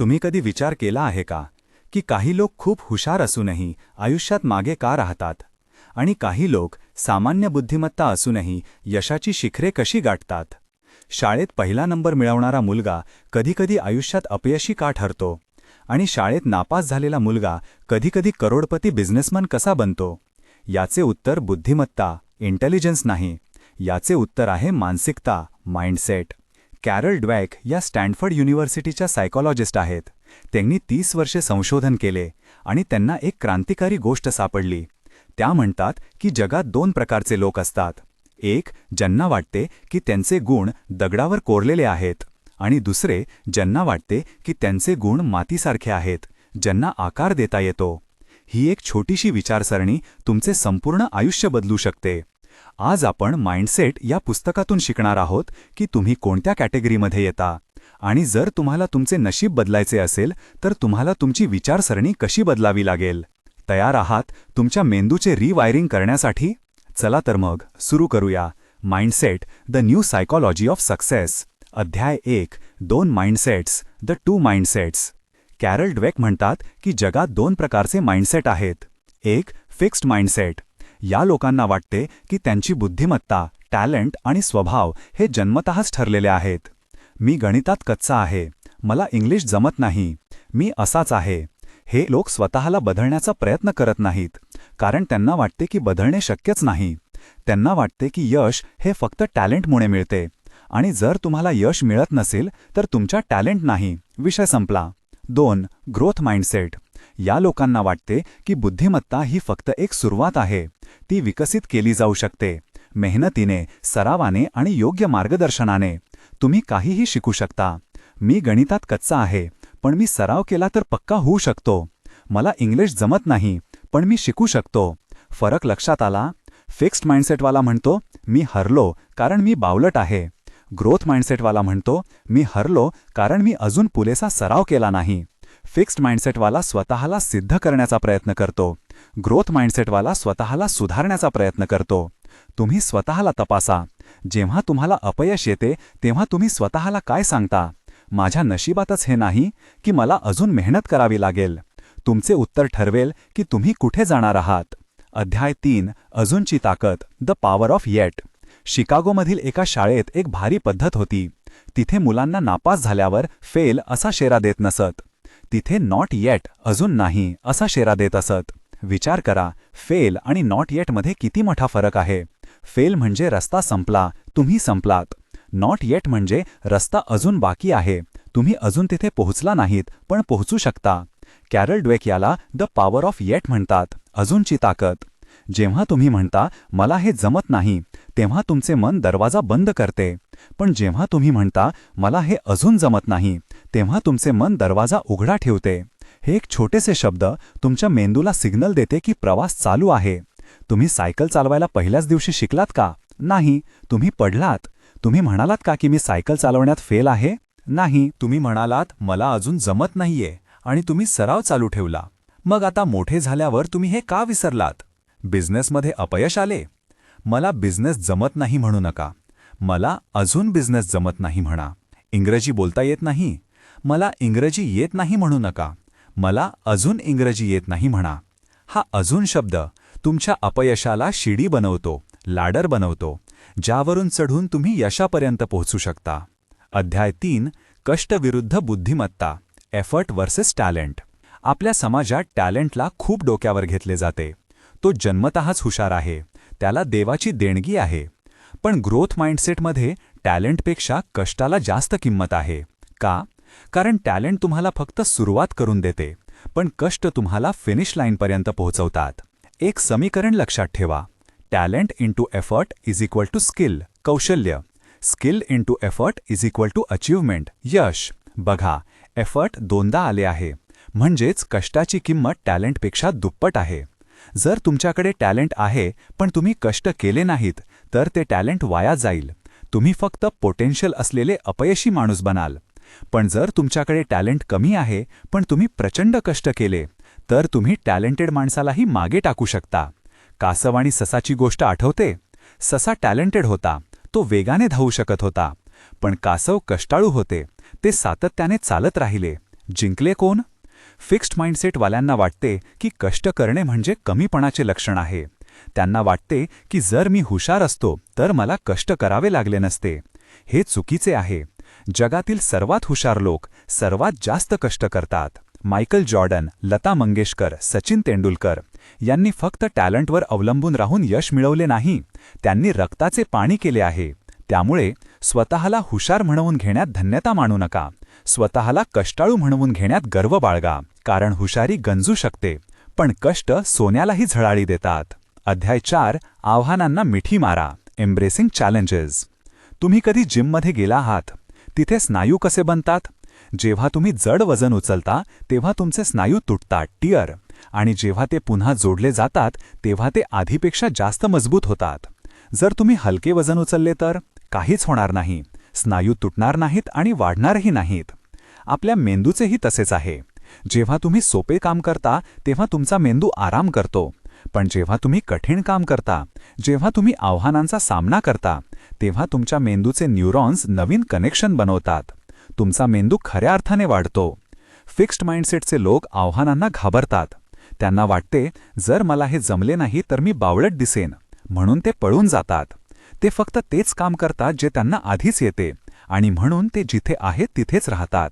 तुम्ही कधी विचार केला आहे का? की काही लोक खूप हुशार असूनही आयुष्यात मागे का राहतात? आणि काही लोक सामान्य बुद्धिमत्ता असूनही यशाची शिखरे कशी गाठतात? शाळेत पहिला नंबर मिळवणारा मुलगा कधीकधी आयुष्यात अपयशी का ठरतो? आणि शाळेत नापास झालेला मुलगा कधीकधी करोडपती बिझनेसमन कसा बनतो? याचे उत्तर बुद्धिमत्ता इंटेलिजन्स नाही. याचे उत्तर आहे मानसिकता माइंडसेट कॅरल ड्वॅक या स्टॅनफर्ड युनिव्हर्सिटीच्या सायकॉलॉजिस्ट आहेत. त्यांनी तीस वर्षे संशोधन केले आणि त्यांना एक क्रांतिकारी गोष्ट सापडली. त्या म्हणतात की जगात दोन प्रकारचे लोक असतात. एक ज्यांना वाटते की त्यांचे गुण दगडावर कोरलेले आहेत आणि दुसरे ज्यांना वाटते की त्यांचे गुण मातीसारखे आहेत ज्यांना आकार देता येतो. ही एक छोटीशी विचारसरणी तुमचे संपूर्ण आयुष्य बदलू शकते. आज आपण माइंडसेट या पुस्तकातून शिकणार आहोत की तुम्ही कोणत्या कॅटेगरीमध्ये येता. आणि जर तुम्हाला तुमचे नशीब बदलायचे असेल तर तुम्हाला तुमची विचारसरणी कशी बदलावी लागेल? तयार आहात तुमच्या मेंदूचे रिवायरिंग करण्यासाठी? चला तर मग सुरू करूया. Mindset the new psychology of success. अध्याय एक दोन mindsets the two mindsets. Carol Dweck म्हणतात की जगात दोन प्रकारचे माइंडसेट आहेत. एक फिक्स्ड माइंडसेट. या लोकांना वाटते की त्यांची बुद्धिमत्ता टॅलेंट आणि स्वभाव हे जन्मतःच ठरलेले आहेत. मी गणितात कच्चा आहे. मला इंग्लिश जमत नाही. मी असाच आहे. हे लोक स्वतःला बदलण्याचा प्रयत्न करत नाहीत. कारण त्यांना वाटते की बदलणे शक्यच नाही. त्यांना वाटते की यश हे फक्त टॅलेंटमुळे मिळते. आणि जर तुम्हाला यश मिळत नसेल तर तुमच्या टॅलेंट नाही. विषय संपला. दोन ग्रोथ माइंडसेट. या लोकांना वाटते की बुद्धिमत्ता ही फक्त एक सुरुवात आहे. ती विकसित केली जाऊ शकते. मेहनतीने सरावाने आणि योग्य मार्गदर्शनाने. तुम्ही काहीही शिकू शकता. मी गणितात कच्चा आहे पण मी सराव केला तर पक्का होऊ शकतो. मला इंग्लिश जमत नाही पण मी शिकू शकतो. फरक लक्षात आला? फिक्स्ड माइंडसेटवाला म्हणतो मी हरलो कारण मी बावलट आहे. ग्रोथ माइंडसेटवाला म्हणतो मी हरलो कारण मी अजून पुरेसा सराव केला नाही. फिक्स्ड माइंडसेटवाला स्वतःला सिद्ध करण्याचा प्रयत्न करतो. ग्रोथ माइंडसेटवाला स्वतःला सुधारण्याचा प्रयत्न करतो. तुम्ही स्वतःला तपासा. जेव्हा तुम्हाला अपयश येते तेव्हा तुम्ही स्वतःला काय सांगता? माझ्या नशिबातच हे नाही की मला अजून मेहनत करावी लागेल. तुमचे उत्तर ठरवेल की तुम्ही कुठे जाणार आहात. अध्याय तीन अजूनची ताकद द पॉवर ऑफ येट. शिकागोमधील एका शाळेत एक भारी पद्धत होती. तिथे मुलांना नापास झाल्यावर फेल असा शेरा देत नसत. तिथे नॉट येट अजून नाही असा शेरा देत असत. विचार करा फेल आणि नॉट येटमध्ये किती मोठा फरक आहे? फेल म्हणजे रस्ता संपला तुम्ही संपलात. नॉट येट म्हणजे रस्ता अजून बाकी आहे. तुम्ही अजून तिथे पोहोचला नाहीत पण पोहोचू शकता. कॅरल ड्वेक याला द पॉवर ऑफ येट म्हणतात अजूनची ताकद. जेव्हा तुम्ही म्हणता मला हे जमत नाही तेव्हा तुमचे मन दरवाजा बंद करते. पण जेव्हा तुम्ही म्हणता मला हे अजून जमत नाही तेव्हा तुमचे मन दरवाजा उघडा ठेवते. हे एक छोटेसे शब्द तुमच्या मेंदूला सिग्नल देते की प्रवास चालू आहे. तुम्ही सायकल चालवायला पहिल्याच दिवशी शिकलात का? नाही. तुम्ही पडलात. तुम्ही म्हणालात का की मी सायकल चालवण्यात फेल आहे? नाही. तुम्ही म्हणालात मला अजून जमत नाहीये आणि तुम्ही सराव चालू ठेवला. मग आता मोठे झाल्यावर तुम्ही हे का विसरलात? बिझनेसमध्ये अपयश आले? मला बिझनेस जमत नाही म्हणू नका. मला अजून बिझनेस जमत नाही म्हणा. इंग्रजी बोलता येत नाही. मला इंग्रजी येत नाही म्हणू नका. मला अजून इंग्रजी येत नाही म्हणा. हा अजून शब्द तुमच्या अपयशाला शिडी बनवतो लाडर बनवतो ज्यावरून चढून तुम्ही यशापर्यंत पोहोचू शकता. अध्याय तीन कष्टविरुद्ध बुद्धिमत्ता एफर्ट वर्सेस टॅलेंट आपल्या समाजात टॅलेंटला खूप डोक्यावर घेतले जाते. तो जन्मतःच हुशार आहे. त्याला देवाची देणगी आहे. पण ग्रोथ माइंडसेटमध्ये टॅलेंटपेक्षा कष्टाला जास्त किंमत आहे. का? कारण टॅलेंट तुम्हाला फक्त सुरुवात करून देते पण कष्ट तुम्हाला फिनिश लाईनपर्यंत पोहोचवतात. एक समीकरण लक्षात ठेवा. Talent into effort is equal to skill कौशल्य. Skill into effort is equal to achievement यश. बघा एफर्ट दोनदा आले आहे. म्हणजेच कष्टाची किंमत टॅलेंटपेक्षा दुप्पट आहे. जर तुमच्याकडे टॅलेंट आहे पण तुम्ही कष्ट केले नाहीत तर ते टॅलेंट वाया जाईल. तुम्ही फक्त पोटेन्शियल असलेले अपयशी माणूस बनाल. पण जर तुमच्याकडे टॅलेंट कमी आहे पण तुम्ही प्रचंड कष्ट केले तर तुम्ही टॅलेंटेड माणसालाही मागे टाकू शकता. कासव आणि ससाची गोष्ट आठवते? ससा टॅलेंटेड होता तो वेगाने धावू शकत होता. पण कासव कष्टाळू होते ते सातत्याने चालत राहिले. जिंकले कोण? फिक्स्ड माइंडसेटवाल्यांना वाटते की कष्ट करणे म्हणजे कमीपणाचे लक्षण आहे. त्यांना वाटते की जर मी हुशार असतो तर मला कष्ट करावे लागले नसते. हे चुकीचे आहे. जगातील सर्वात हुशार लोक सर्वात जास्त कष्ट करतात. मायकल जॉर्डन लता मंगेशकर सचिन तेंडुलकर यांनी फक्त टॅलेंटवर अवलंबून राहून यश मिळवले नाही त्यांनी रक्ताचे पाणी केले आहे. त्यामुळे स्वतःला हुशार म्हणवून घेण्यात धन्यता मानू नका. स्वतःला कष्टाळू म्हणवून घेण्यात गर्व बाळगा. कारण हुशारी गंजू शकते पण कष्ट सोन्यालाही झळाळी देतात. अध्याय चार आव्हानांना मिठी मारा एम्ब्रेसिंग चॅलेंजेस तुम्ही कधी जिममध्ये गेला आहात? तिथे स्नायू कसे बनतात? जेव्हा तुम्ही जड वजन उचलता तेव्हा तुमचे स्नायू तुटतात टिअर. आणि जेव्हा ते पुन्हा जोडले जातात तेव्हा ते आधीपेक्षा जास्त मजबूत होतात. जर तुम्ही हलके वजन उचलले तर काहीच होणार नाही. स्नायू तुटणार नाहीत आणि वाढणारही नाहीत. आपल्या मेंदूचेही तसेच आहे. जेव्हा तुम्ही सोपे काम करता तेव्हा तुमचा मेंदू आराम करतो. पण जेव्हा तुम्ही कठीण काम करता जेव्हा तुम्ही आव्हानांचा सामना करता तेव्हा तुमच्या मेंदूचे न्यूरॉन्स नवीन कनेक्शन बनवतात. तुमचा मेंदू खऱ्या अर्थाने वाढतो. फिक्स्ड माइंडसेटचे लोक आव्हानांना घाबरतात. त्यांना वाटते जर मला हे जमले नाही तर मी बावळट दिसेन. म्हणून ते पळून जातात. ते फक्त तेच काम करतात जे त्यांना आधीच येते. आणि म्हणून ते जिथे आहेत तिथेच राहतात.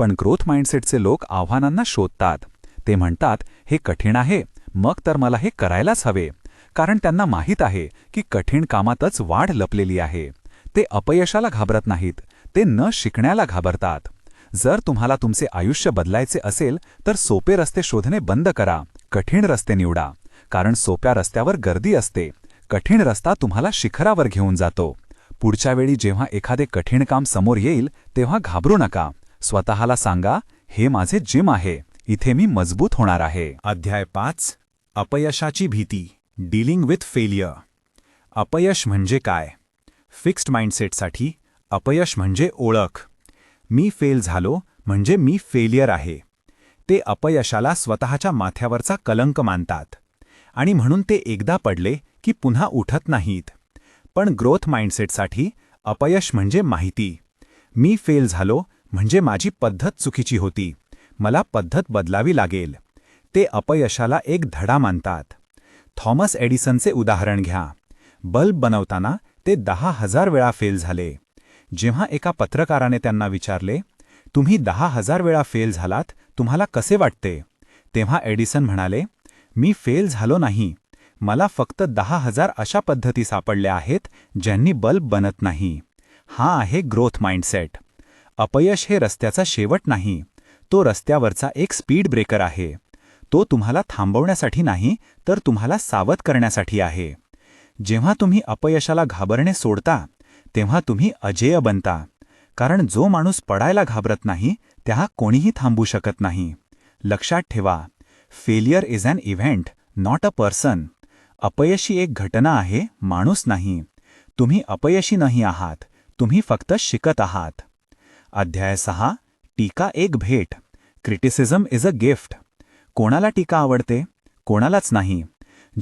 पण ग्रोथ माइंडसेटचे लोक आव्हानांना शोधतात. ते म्हणतात हे कठीण आहे. मग तर मला हे करायलाच हवे. कारण त्यांना माहीत आहे की कठीण कामातच वाढ लपलेली आहे. ते अपयशाला घाबरत नाहीत. ते न शिकण्याला घाबरतात. जर तुम्हाला तुमचे आयुष्य बदलायचे असेल तर सोपे रस्ते शोधणे बंद करा. कठीण रस्ते निवडा. कारण सोप्या रस्त्यावर गर्दी असते. कठीण रस्ता तुम्हाला शिखरावर घेऊन जातो. पुढच्या वेळी जेव्हा एखादे कठीण काम समोर येईल तेव्हा घाबरू नका. स्वतःला सांगा हे माझे जिम आहे इथे मी मजबूत होणार आहे. अध्याय पाच अपयशाची भीती डीलिंग विथ फेलियर. अपयश म्हणजे काय? फिक्स्ड माइंडसेटसाठी अपयश म्हणजे ओळख. मी फेल झालो म्हणजे मी फेलियर आहे. ते अपयशाला स्वतःच्या माथ्यावरचा कलंक मानतात. आणि म्हणून ते एकदा पडले की पुन्हा उठत नाहीत. पण ग्रोथ माइंडसेटसाठी अपयश म्हणजे माहिती. मी फेल झालो म्हणजे माझी पद्धत चुकीची होती. मला पद्धत बदलावी लागेल. ते अपयशाला एक धडा मानतात. थॉमस एडिसनचे उदाहरण घ्या. बल्ब बनवताना ते दहा हजार वेळा फेल झाले. जेव्हा एका पत्रकाराने त्यांना विचारले तुम्ही दहा हजार वेळा फेल झालात तुम्हाला कसे वाटते? तेव्हा एडिसन म्हणाले मी फेल झालो नाही. मला फक्त दहा हजार अशा पद्धती सापडल्या आहेत ज्यांनी बल्ब बनत नाही. हा आहे ग्रोथ माइंडसेट. अपयश हे रस्त्याचा शेवट नाही. तो रस्त्यावरचा एक स्पीड ब्रेकर आहे. तो तुम्हाला थांबवण्यासाठी नाही तर तुम्हाला सावध करण्यासाठी आहे. जेव्हा तुम्ही अपयशाला घाबरणे सोडता तेव्हा तुम्ही अजेय बनता. कारण जो माणूस पडायला घाबरत नाही त्या कोणीही थांबू शकत नाही. लक्षात ठेवा failure is an event not a person अपयशी एक घटना आहे माणूस नाही. तुम्ही अपयशी नाही आहात तुम्ही फक्त शिकत आहात. अध्याय सहा टीका एक भेट. क्रिटिसिझम इज अ गिफ्ट कोणाला टीका आवडते? कोणालाच नाही.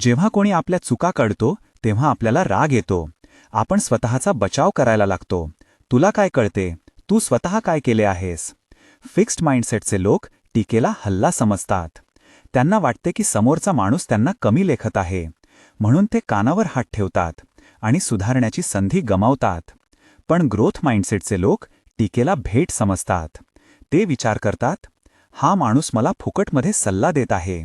जेव्हा कोणी आपल्या चुका कळतो तेव्हा आपल्याला राग येतो. आपण स्वतःचा बचाव करायला लागतो. तुला काय कळते? तू स्वतः काय केले आहेस? फिक्स्ड माइंडसेटचे लोक टीकेला हल्ला समजतात. त्यांना वाटते की समोरचा माणूस त्यांना कमी लेखत आहे. म्हणून ते कानावर हात ठेवतात आणि सुधारण्याची संधी गमावतात. पण ग्रोथ माइंडसेटचे लोक टीकेला भेट समजतात. ते विचार करतात हा माणूस मला फुकटमध्ये सल्ला देत आहे.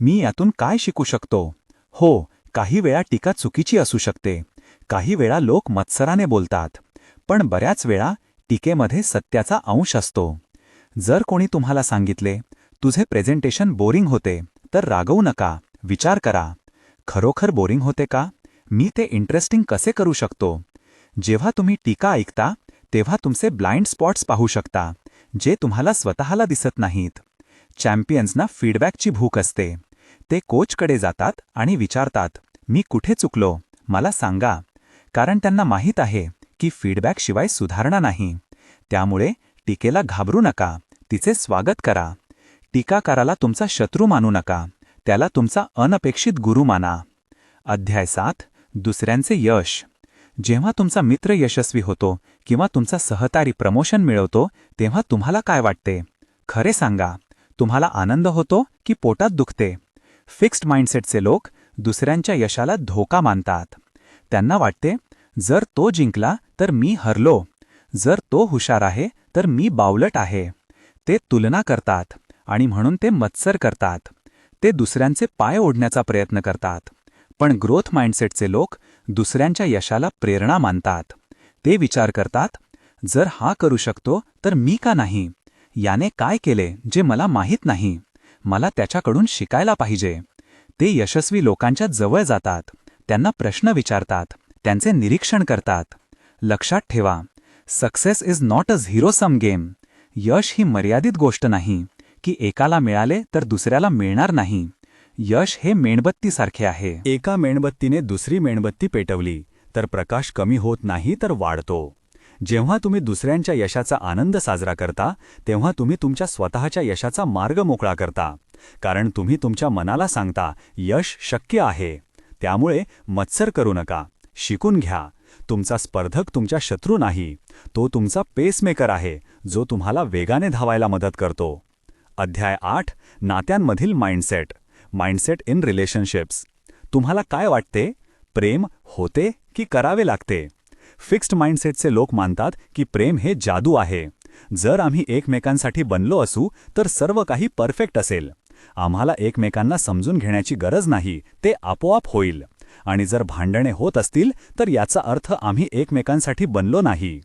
मी यातून काय शिकू शकतो? हो काही वेळा टीका चुकीची असू शकते. काही वेळा लोक मत्सराने बोलतात. पण बऱ्याच वेळा टीकेमध्ये सत्याचा अंश असतो. जर कोणी तुम्हाला सांगितले तुझे प्रेझेंटेशन बोरिंग होते तर रागवू नका विचार करा. खरोखर बोरिंग होते का? मी ते इंटरेस्टिंग कसे करू शकतो? जेव्हा तुम्ही टीका ऐकता तेव्हा तुमचे ब्लाइंड स्पॉट्स पाहू शकता जे तुम्हाला स्वतःला दिसत नाहीत. चॅम्पियन्सना फीडबॅकची भूक असते. ते कोचकडे जातात आणि विचारतात मी कुठे चुकलो? मला सांगा. कारण त्यांना माहीत आहे की फीडबॅकशिवाय सुधारणा नाही. त्यामुळे टीकेला घाबरू नका. तिचे स्वागत करा. टीकाकाराला तुमचा शत्रू मानू नका. त्याला तुमचा अनपेक्षित गुरु माना. अध्याय सात. दुसऱ्यांचे यश. जेव्हा तुमचा मित्र यशस्वी होतो किंवा तुमचा सहकारी प्रमोशन मिळवतो तेव्हा तुम्हाला काय वाटते? खरे सांगा. तुम्हाला आनंद होतो की पोटात दुखते? फिक्स्ड माइंडसेटचे लोक दुसऱ्यांच्या यशाला धोका मानतात. त्यांना वाटते जर तो जिंकला तर मी हरलो. जर तो हुशार आहे तर मी बावलट आहे. ते तुलना करतात आणि म्हणून ते मत्सर करतात. ते दुसऱ्यांचे पाय ओढण्याचा प्रयत्न करतात. पण ग्रोथ माइंडसेटचे लोक दुसऱ्यांच्या यशाला प्रेरणा मानतात. ते विचार करतात जर हा करू शकतो तर मी का नाही? याने काय केले जे मला माहीत नाही? मला त्याच्याकडून शिकायला पाहिजे. ते यशस्वी लोकांच्या जवळ जातात त्यांना प्रश्न विचारतात त्यांचे निरीक्षण करतात. लक्षात ठेवा success is not a zero sum game यश ही मर्यादित गोष्ट नाही की एकाला मिळाले तर दुसऱ्याला मिळणार नाही. यश हे मेणबत्तीसारखे आहे. एका मेणबत्तीने दुसरी मेणबत्ती पेटवली. तर प्रकाश कमी होत नाही तर वाढतो. जेव्हा तुम्ही दुसऱ्यांच्या यशाचा आनंद साजरा करता तेव्हा तुम्ही तुमच्या स्वतःच्या यशाचा मार्ग मोकळा करता. कारण तुम्ही तुमच्या मनाला सांगता यश शक्य आहे. त्यामुळे मत्सर करू नका. शिकून घ्या. तुमचा स्पर्धक तुमच्या शत्रू नाही. तो तुमचा पेसमेकर आहे जो तुम्हाला वेगाने धावायला मदत करतो. अध्याय आठ नात्यांमधील माइंडसेट माइंडसेट इन रिलेशनशिप्स तुम्हाला काय वाटते? प्रेम होते की करावे लागते? फिक्स्ड माइंडसेटचे लोक मानतात की प्रेम हे जादू आहे. जर आम्ही एकमेकांसाठी बनलो असू तर सर्व काही परफेक्ट असेल. आम्हाला एकमेकांना समजून घेण्याची गरज नाही ते आपोआप होईल. आणि जर भांडणे होत असतील तर याचा अर्थ आम्ही एकमेकांसाठी बनलो नाही.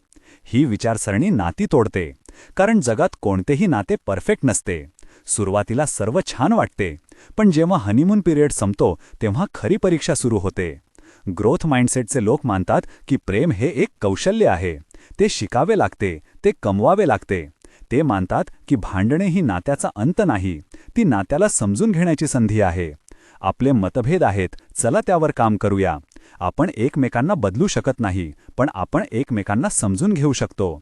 ही विचारसरणी नाती तोडते. कारण जगात कोणतेही नाते परफेक्ट नसते. सुरुवातीला सर्व छान वाटते. पण जेव्हा हनीमून पिरियड संपतो तेव्हा खरी परीक्षा सुरू होते. ग्रोथ माइंडसेटचे लोक मानतात की प्रेम हे एक कौशल्य आहे. ते शिकावे लागते ते कमवावे लागते. ते मानतात की भांडणे ही नात्याचा अंत नाही ती नात्याला समजून घेण्याची संधी आहे. आपले मतभेद आहेत चला त्यावर काम करूया. आपण एकमेकांना बदलू शकत नाही पण आपण एकमेकांना समजून घेऊ शकतो.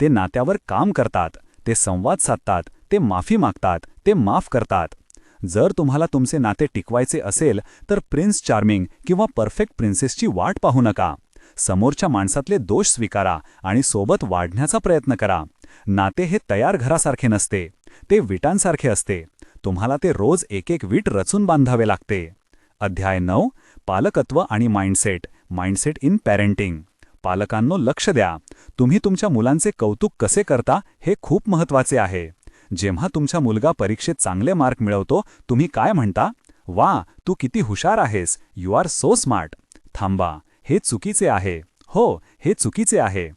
ते नात्यावर काम करतात ते संवाद साधतात ते माफी मागतात ते माफ करतात. जर तुम्हाला तुमचे नाते टिकवायचे असेल तर प्रिन्स चार्मिंग किंवा परफेक्ट प्रिन्सेसची वाट पाहू नका. समोरच्या माणसातले दोष स्वीकारा आणि सोबत वाढण्याचा प्रयत्न करा. नाते हे तयार घरासारखे नसते ते विटांसारखे असते. तुम्हाला ते रोज एक एक वीट रचून बांधावे लागते. अध्याय नऊ पालकत्व आणि माइंडसेट माइंडसेट इन पॅरेंटिंग. पालकांनो लक्ष द्या. तुम्ही तुमच्या मुलांचे कौतुक कसे करता हे खूप महत्त्वाचे आहे. जेव्हा तुमचा मुलगा परीक्षेत चांगले मार्क मिळवतो तुम्ही काय म्हणता? वा तू किती हुशार आहेस. यू आर सो स्मार्ट थांबा हे चुकीचे आहे. हो हे चुकीचे आहे.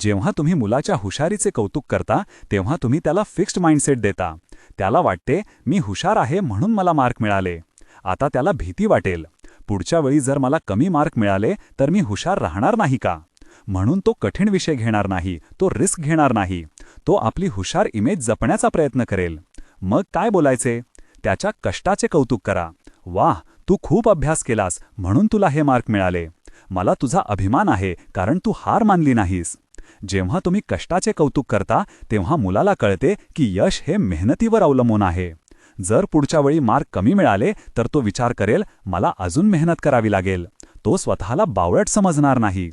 जेव्हा तुम्ही मुलाच्या हुशारीचे कौतुक करता तेव्हा तुम्ही त्याला फिक्स्ड माइंडसेट देता. त्याला वाटते मी हुशार आहे म्हणून मला मार्क मिळाले. आता त्याला भीती वाटेल. पुढच्या वेळी जर मला कमी मार्क मिळाले तर मी हुशार राहणार नाही का? म्हणून तो कठीण विषय घेणार नाही. तो रिस्क घेणार नाही. तो आपली हुशार इमेज जपण्याचा प्रयत्न करेल. मग काय बोलायचे? त्याच्या कष्टाचे कौतुक करा. वाह तू खूप अभ्यास केलास म्हणून तुला हे मार्क मिळाले. मला तुझा अभिमान आहे कारण तू हार मानली नाहीस. जेव्हा तुम्ही कष्टाचे कौतुक करता तेव्हा मुलाला कळते की यश हे मेहनतीवर अवलंबून आहे. जर पुढच्या वेळी मार्क कमी मिळाले तर तो विचार करेल मला अजून मेहनत करावी लागेल. तो स्वतःला बावळट समजणार नाही.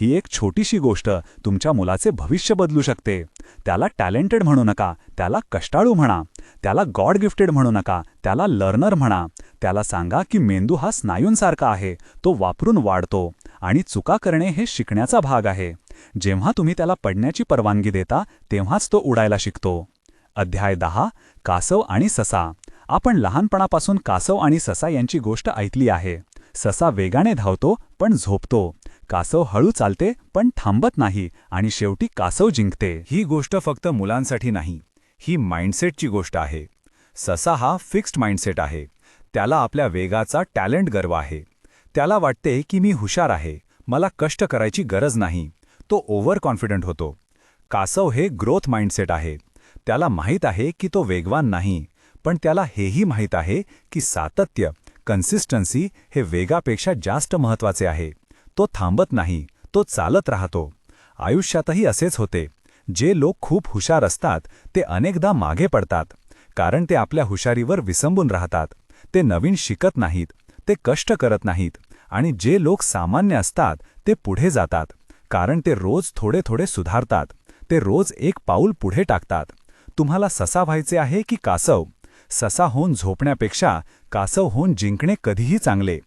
ही एक छोटीशी गोष्ट तुमच्या मुलाचे भविष्य बदलू शकते. त्याला टॅलेंटेड म्हणू नका त्याला कष्टाळू म्हणा त्याला गॉड गिफ्टेड म्हणू नका त्याला लर्नर म्हणा. त्याला सांगा की मेंदू हा स्नायूंसारखा आहे तो वापरून वाढतो आणि चुका करणे हे शिकण्याचा भाग आहे. जेव्हा तुम्ही त्याला पडण्याची परवानगी देता तेव्हाच तो उडायला शिकतो. अध्याय दहा कासव आणि ससा. आपण लहानपणापासून कासव आणि ससा यांची गोष्ट ऐकली आहे. ससा वेगाने धावतो पण झोपतो. कासव हळू चालते पण थांबत नाही आणि शेवटी कासव जिंकते. ही गोष्ट फक्त मुलांसाठी नाही ही माइंडसेटची गोष्ट आहे. ससा हा फिक्स्ड माइंडसेट आहे. त्याला आपल्या वेगाचा टॅलेंट गर्व आहे. त्याला वाटते की मी हुशार आहे मला कष्ट करायची गरज नाही. तो ओव्हर कॉन्फिडंट होतो. कासव हे ग्रोथ माइंडसेट आहे. त्याला माहीत आहे की तो वेगवान नाही पण त्याला हेही माहीत आहे की सातत्य कन्सिस्टन्सी हे वेगापेक्षा जास्त महत्त्वाचे आहे. तो थांबत नाही तो चालत राहतो. आयुष्यातही असेच होते. जे लोक खूप हुशार असतात ते अनेकदा मागे पडतात कारण ते आपल्या हुशारीवर विसंबून राहतात. ते नवीन शिकत नाहीत ते कष्ट करत नाहीत आणि जे लोक सामान्य असतात ते पुढे जातात कारण ते रोज थोडे थोडे सुधारतात ते रोज एक पाऊल पुढे टाकतात. तुम्हाला ससा व्हायचे आहे की कासव? ससा होऊन झोपण्यापेक्षा कासव होऊन जिंकणे कधीही चांगले.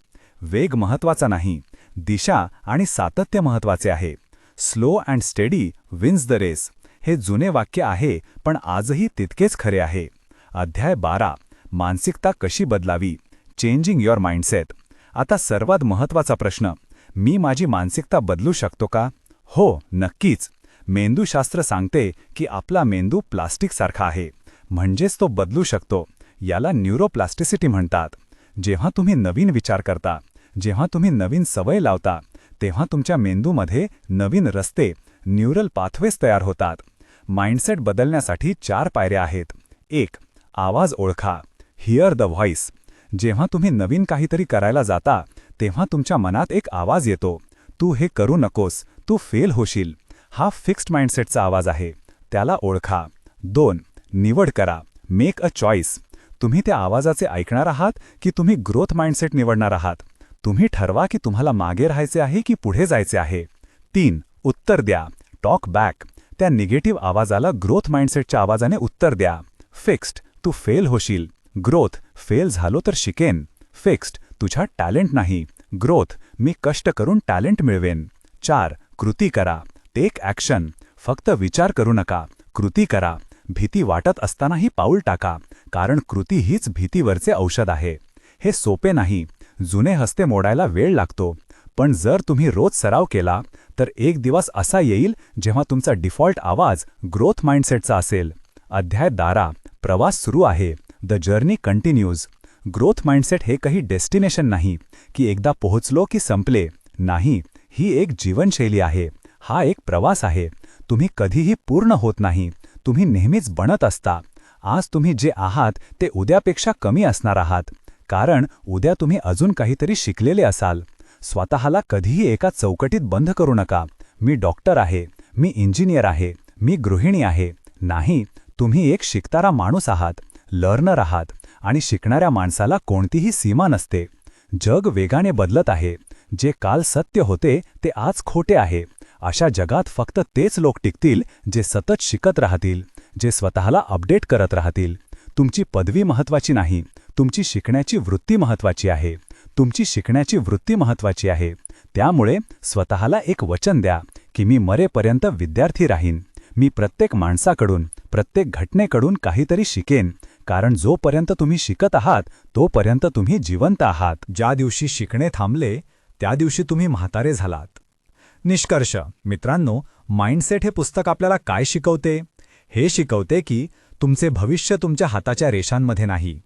वेग महत्त्वाचा नाही. दिशा आणि सातत्य महत्त्वाचे आहे. Slow and steady wins the race. हे जुने वाक्य आहे पण आजही तितकेच खरे आहे. अध्याय बारा. मानसिकता कशी बदलावी? चेंजिंग युअर माइंडसेट आता सर्वात महत्त्वाचा प्रश्न. मी माझी मानसिकता बदलू शकतो का? हो नक्कीच. मेंदूशास्त्र सांगते की आपला मेंदू प्लास्टिकसारखा आहे. म्हणजेच तो बदलू शकतो. याला न्यूरोप्लास्टिसिटी म्हणतात. जेव्हा तुम्ही नवीन विचार करता जेव्हा तुम्ही नवीन सवय लावता तेव्हा तुमच्या मेंदूमध्ये नवीन रस्ते न्यूरल पाथवेज तयार होतात. माइंडसेट बदलण्यासाठी चार पायऱ्या आहेत. एक आवाज ओळखा. हिअर द व्हॉइस जेव्हा तुम्ही नवीन काहीतरी करायला जाता तेव्हा तुमच्या मनात एक आवाज येतो. तू हे करू नकोस. तू फेल होशील. हा फिक्स्ड माइंडसेटचा आवाज आहे. त्याला ओळखा. दोन निवड करा. मेक अ चॉईस तुम्ही त्या आवाजाचे ऐकणार आहात की तुम्ही ग्रोथ माइंडसेट निवडणार आहात? तुम्ही ठरवा की तुम्हाला मागे राहायचे आहे की पुढे जायचे आहे. तीन उत्तर द्या. टॉक बॅक त्या निगेटिव्ह आवाजाला ग्रोथ माइंडसेटच्या आवाजाने उत्तर द्या. फिक्स्ड तू फेल होशील. ग्रोथ फेल झालो तर शिकेन. फिक्स्ड तुझ्या टॅलेंट नाही. ग्रोथ मी कष्ट करून टॅलेंट मिळवेन. चार कृती करा. टेक ॲक्शन फक्त विचार करू नका. कृती करा. भीती वाटत असतानाही पाऊल टाका. कारण कृती हीच भीतीवरचे औषध आहे. हे सोपे नाही. जुने हस्ते मोडायला वेळ लागतो. पण जर तुम्ही रोज सराव केला तर एक दिवस असा येईल जेव्हा तुमचा डिफॉल्ट आवाज ग्रोथ माइंडसेटचा असेल. अध्याय दारा प्रवास सुरू आहे. The journey continues. Growth mindset हे काही डेस्टिनेशन नाही की एकदा पोहोचलो की संपले. नाही ही एक जीवनशैली आहे. हा एक प्रवास आहे. तुम्ही कधीही पूर्ण होत नाही. तुम्ही नेहमीच बनत असता. आज तुम्ही जे आहात ते उद्यापेक्षा कमी असणार आहात. कारण उद्या तुम्ही अजून काहीतरी शिकलेले असाल. स्वतःला कधीही एका चौकटीत बंद करू नका. मी डॉक्टर आहे मी इंजिनियर आहे मी गृहिणी आहे. नाही तुम्ही एक शिकतारा माणूस आहात लर्नर आहात आणि शिकणाऱ्या माणसाला कोणतीही सीमा नसते. जग वेगाने बदलत आहे. जे काल सत्य होते ते आज खोटे आहे. अशा जगात फक्त तेच लोक टिकतील जे सतत शिकत राहतील जे स्वतःला अपडेट करत राहतील. तुमची पदवी महत्वाची नाही. तुमची शिकण्याची वृत्ती महत्वाची आहे. तुमची शिकण्याची वृत्ती महत्वाची आहे. त्यामुळे स्वतःला एक वचन द्या की मी मरेपर्यंत विद्यार्थी राहीन. मी प्रत्येक माणसाकडून प्रत्येक घटनेकडून काहीतरी शिकेन कारण जोपर्यंत तुम्ही शिकत आहात तोपर्यंत तुम्ही जिवंत आहात. ज्या दिवशी शिकणे थांबले त्या दिवशी तुम्ही म्हातारे झालात. निष्कर्ष. मित्रांनो माइंडसेट हे पुस्तक आपल्याला काय शिकवते? हे शिकवते की तुमचे भविष्य तुमच्या हाताच्या रेषांमध्ये नाही.